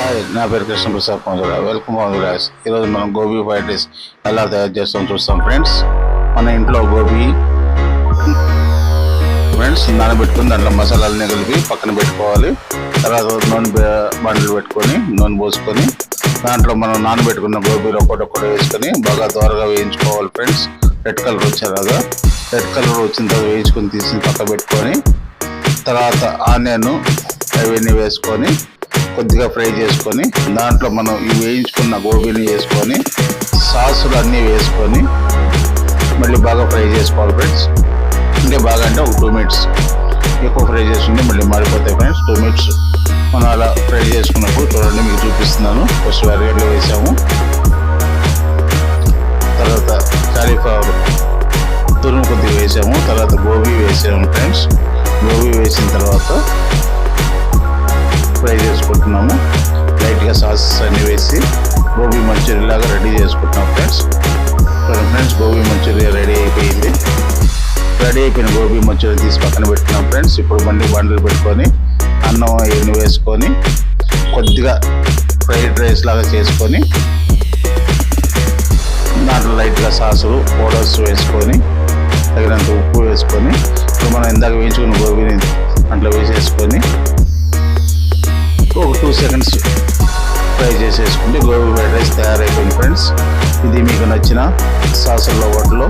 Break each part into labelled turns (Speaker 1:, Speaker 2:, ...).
Speaker 1: Hi నా పేరు Krishnaprasad పొందరా welcome Andhra's ఈరోజు మనం గోబీ ఫ్రైడ్ రైస్ ఎలా తయారు చేస్తాం చూస్తాం ఫ్రెండ్స్ మన ఇంట్లో గోబీ ఫ్రెండ్స్ నానబెట్టుకుని దాంట్లో మసాలాలని కలిపి పక్కన పెట్టుకోవాలి. తర్వాత నూనె బండ్లు బండలు పెట్టుకొని నూనె పోసుకొని దాంట్లో మనం నానబెట్టుకున్న గోబీలు ఒక్కొక్కటి వేసుకొని బాగా దోరగా వేయించుకోవాలి ఫ్రెండ్స్ రెడ్ కలర్ వచ్చేలాగా. రెడ్ కలర్ వచ్చిన తర్వాత వేయించుకొని తీసి పక్క పెట్టుకొని తర్వాత ఆనియన్ అవన్నీ వేసుకొని కొద్దిగా ఫ్రై చేసుకొని దాంట్లో మనం ఈ వేయించుకున్న గోబీని వేసుకొని సాసులు అన్నీ వేసుకొని మళ్ళీ బాగా ఫ్రై చేసుకోవాలి ఫ్రెండ్స్ అంటే బాగా అంటే ఒక టూ మినిట్స్ ఎక్కువ ఫ్రై చేసుకుంటే మళ్ళీ మారిపోతాయి ఫ్రెండ్స్ టూ మినిట్స్ మనం అలా ఫ్రై చేసుకున్నప్పుడు చూడండి మీకు చూపిస్తున్నాను. ఫస్ట్ వెరగడ్లు వేసాము. తర్వాత కాలీఫ్లవర్ తురుము కొద్దిగా వేసాము. తర్వాత గోబీ వేసాము ఫ్రెండ్స్. గోబీ వేసిన తర్వాత చేసుకున్నాము లైట్గా సాసెస్ అన్ని వేసి గోబీ మంచూరియా లాగా రెడీ చేసుకుంటున్నాం friends. Friends gobi Manchurian ready అయిపోయింది. రెడీ అయిపోయిన గోబీ మంచూరియా తీసి పక్కన పెట్టుకున్నాం ఫ్రెండ్స్. ఇప్పుడు మళ్ళీ బండ్లు పెట్టుకొని అన్నం ఇవన్నీ వేసుకొని కొద్దిగా ఫ్రైడ్ రైస్ లాగా చేసుకొని దాంట్లో లైట్గా సాసులు పౌడర్స్ వేసుకొని తగినంత ఉప్పు వేసుకొని ఇప్పుడు మనం ఇందాక వేయించుకున్న గోబీని సెకండ్స్ ఫ్రై చేసేసుకుంటే గోబీ ఫ్రైడ్ రైస్ తయారైపోయింది ఫ్రెండ్స్ ఇది మీకు నచ్చిన సాసుల్లో వాటిలో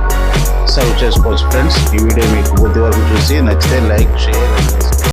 Speaker 1: సర్వ్ చేసుకోవచ్చు ఫ్రెండ్స్ ఈ వీడియో మీకు కొద్ది వరకు చూసి నచ్చితే లైక్ షేర్